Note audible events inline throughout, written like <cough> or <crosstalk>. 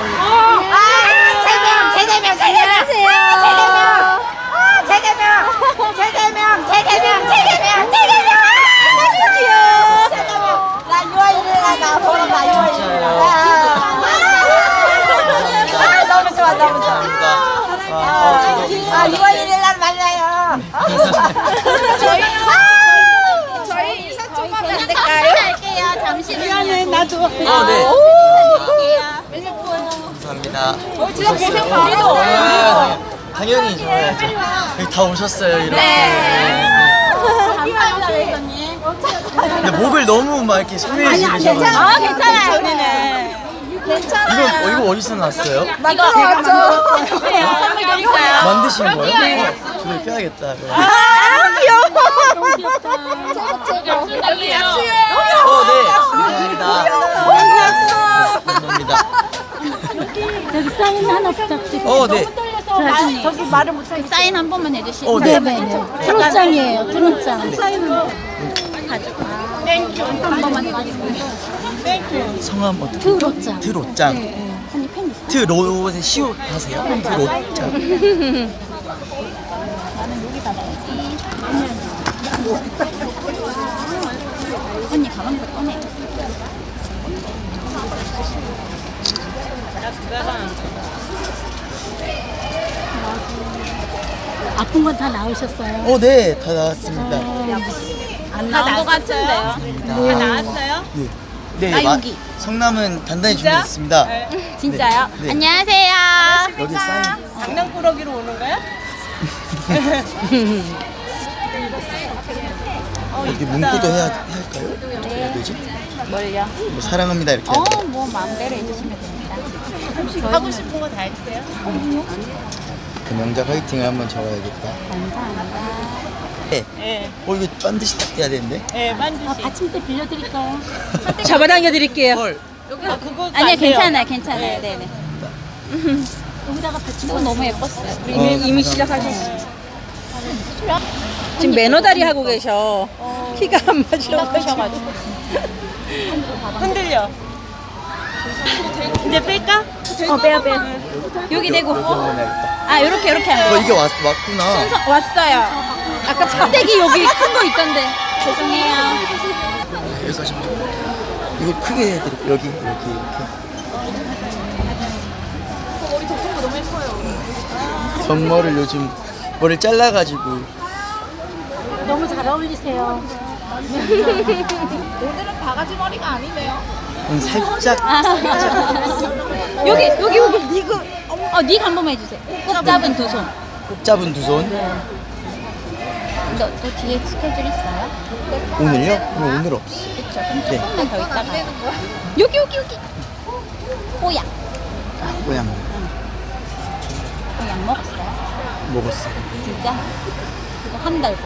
아, 제대명, 제대명, 제대명. 제대명. 아, 제대명. 제대명, 제대명, 제대명, 제대명. 아, 제대명. 나 6월 1일 나 보러 가, 6월 1일 날. 아, 너무 좋아, 너무 좋아. 아, 6월 1일 날 만나요. 저희 저희 이사 좀만 안 될까요? 갈게요. 잠시 미안해, 나도. 아, 네. 감사합니다. 우리도 당연히 좋아야죠. 여기 다 오셨어요, 이렇게. 네. 근데 목을 너무 막 이렇게 지르셔가지고. 아, 괜찮아요. 우리는. 이거, 어, 이거 어디서 났어요? 이거 맞죠? 네, 선물 드릴까요? 만드신 거예요? 어, 저도 껴야겠다. 이거. 아, 귀여워. 어, 네. 감사합니다. 감사합니다. 여기 사인 하나 부탁드려요. 어, 네. 저기 말을 못하겠어. 사인 한 번만 해주시면 어, 네. 네네. 트롯장이에요. 트롯장. 사인 한 번만 해주세요. 성함 어떻게? 트롯장. 트롯장. 언니 팬 있어? 트롯에 시옷 하세요? 트롯장. <laughs> 언니 가방도 꺼내. 아픈 건 다 나으셨어요? 어, 네. 다 나왔습니다. 안 나온 것 같은데요. 다 나왔어요? 네. 네, 아, 마- 여기. 성남은 단단히 준비했습니다. 진짜요? 네. 안녕하세요. 여기 사인. 장난꾸러기로 오는 거야? 여기 <laughs> 문구도 해야 할까요? 어떻게 해야 되지? 뭘요? 뭐 사랑합니다 이렇게. 어, 뭐 마음대로 해주시면 됩니다. 하고 싶은 거 다 해주세요. 그 명작 화이팅을 한번 적어야겠다. 감사합니다. 네. 예, 어 이거 반드시 딱 돼야 되는데. 예, 아, 만두시. 받침대 빌려드릴까요? 잡아당겨 드릴게요. 헐. 아, 그거 아니요. 괜찮아요, 괜찮아요. <laughs> 네. 네네. 여기다가 받침대 너무 예뻤어요. 어, 이미, 이미 감사합니다. 시작하셨어요. 지금 매너다리 하고 계셔. <laughs> 키가 안 맞아가지고. 흔들려. 이제 뺄까? 어, 빼요, 빼요. 여기 해야겠다. 아, 요렇게, 요렇게 하는 어 거. 이게 왔, 왔구나. 왔어요. 아까 차대기 여기 큰 거 있던데. 죄송해요. 여기서 하시면 돼요. 이거 크게 해드릴게요. 여기 여기 이렇게. 정머를 요즘 머리를 잘라가지고 너무 잘 어울리세요. 음, 살짝 여기, 여기, 여기. 니그. 어, 니가 한 번만 해주세요. 꼭 잡은 두 손. 꼭 잡은 두 손. 너, 너 뒤에 스케줄 있어요? 오늘요? 오늘 오늘 없어. 그쵸. 그럼 네. 조금만 더 있다가. 여기, 여기, 여기. 뽀약. 아, 모양 뽀약 먹었어요? 먹었어. 진짜? 그거 한 달 전.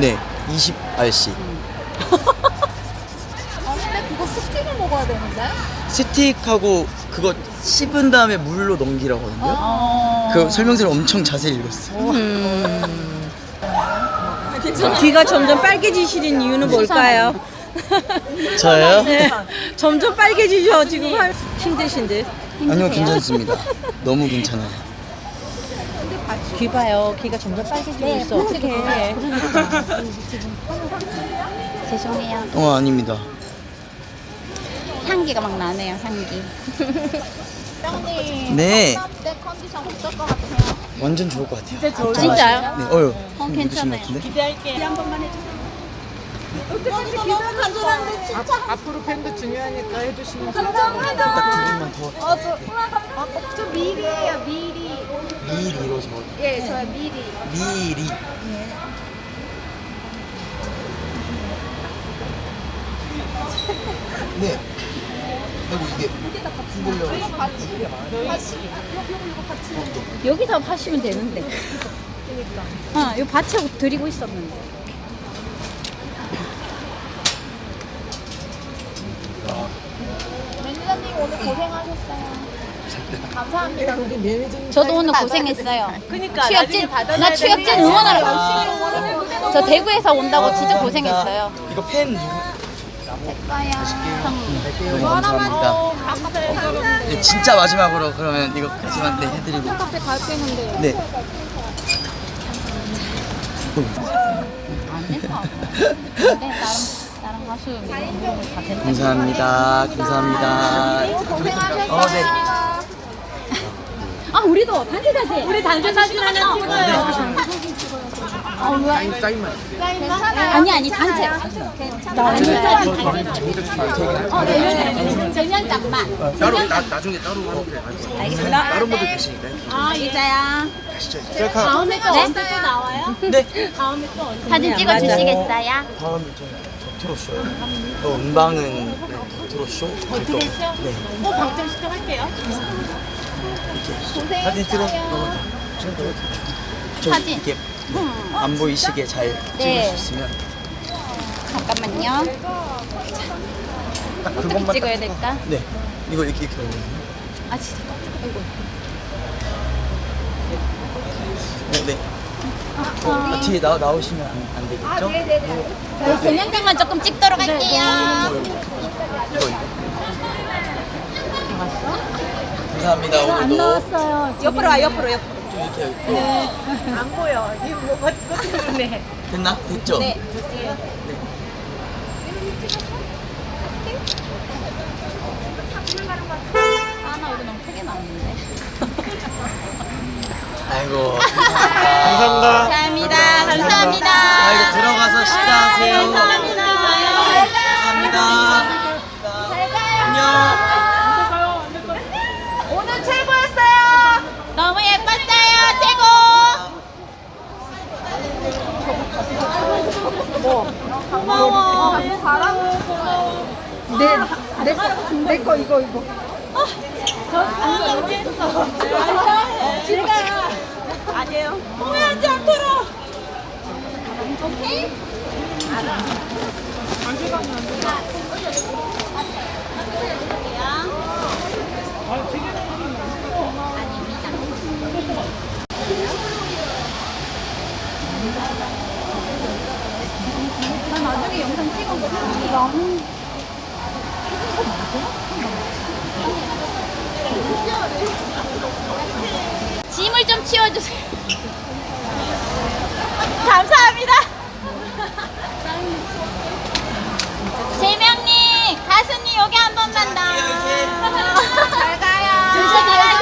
네, 20 RC. 스틱하고 그거 씹은 다음에 물로 넘기라거든요. 어. 그 설명서를 엄청 자세히 읽었어요. 귀가 점점 빨개지시는 이유는 뭘까요? 저요? <laughs> 네. 점점 빨개지셔, 지금. 할- 힘드신 듯. 아니요, 괜찮습니다. 너무 괜찮아요. 귀 봐요. 귀가 점점 빨개지고 네, 있어. 어떡해. <laughs> 죄송해요. 어 아닙니다. 향기가 막 나네요, 향기. 네. 내 컨디션 어떨 것 같아요? 완전 좋을 것 같아요. 진짜 좋을 진짜요? 네, 어유. 어, 괜찮아요. 기대할게요. 한 번만 해주세요. 어떡하지 너무 간절한데 진짜 앞, 앞으로 팬도 중요하니까 해주시면 감사합니다 딱두 분만 더 어, 저, 어, 저 미리예요 미리 미리로 저 예, 저 미리 미리 예. 네. 아이고 이게 흔들려. 여기다 파시면 되는데. 그니까. 어, 요 밭에 드리고 있었는데. 매니저님 오늘 고생하셨어요. 감사합니다. 우리 매니저님 저도 오늘 고생했어요. 그니까. 취업진, 나 취업진. 응원하러 아. 저 대구에서 온다고 어, 진짜. 고생했어요. 이거 펜 누구? 너무 음, 음, 감사합니다. 네, 진짜 마지막으로 그러면 이거 마지막 때 해드리고. 네. 네. 감사합니다. 감사합니다. 어, 네. 아 우리도 단체 사진 우리 단체 사진 하나 찍어요 아 왜? 아니 아니 단체. 나 어, 네. 대면 짝만. 따로 나, 나중에 따로 하기로 알겠습니다. 다른 분들 계시니까. 아 이자야. 셀카. 다음에 또 언제 또 나와요? 네. 사진 찍어 주시겠어요? 다음에 저 트로쇼. 또 음방은 네, 트로쇼. 갈 거고. 네. 뭐 방청 시작할게요. 이렇게 사진 찍어. 어, 저 사진. 안 보이시게 잘 네. 찍을 수 있으면 잠깐만요. 딱 어떻게 그것만 찍어야 딱- 될까? 네. 이거 이렇게 이렇게 올리면. 아 진짜. 아이고. 네, 네. 아, 뒤에 나, 나오시면 안, 안 되겠죠? 저희 대면장만 조금 찍도록 할게요. 이거, 이거. 감사합니다. 오늘도 나왔어요. 옆으로 와 옆으로 옆으로. 좀 이렇게 있고. 안 보여. 이거 뭐 때문에. 됐나? 됐죠? 네. 아나 너무 크게 나왔는데. 아이고. <laughs> 감사합니다. 감사합니다. 감사합니다. 자, 이제 들어가서 식사하세요. 감사합니다. 감사합니다. 안녕. 오늘 최고였어요. 너무 예뻤어요. 최고. 고마워. 내내거 이거 이거. 아니에요. 후회하지 않도록. 오케이? 나 나중에 영상 찍어볼게. 너무 짐을 좀 치워주세요. <laughs> 감사합니다. 재명님, 가수님 여기 한 번만 더. <laughs> 잘 가요. 조심히 가세요.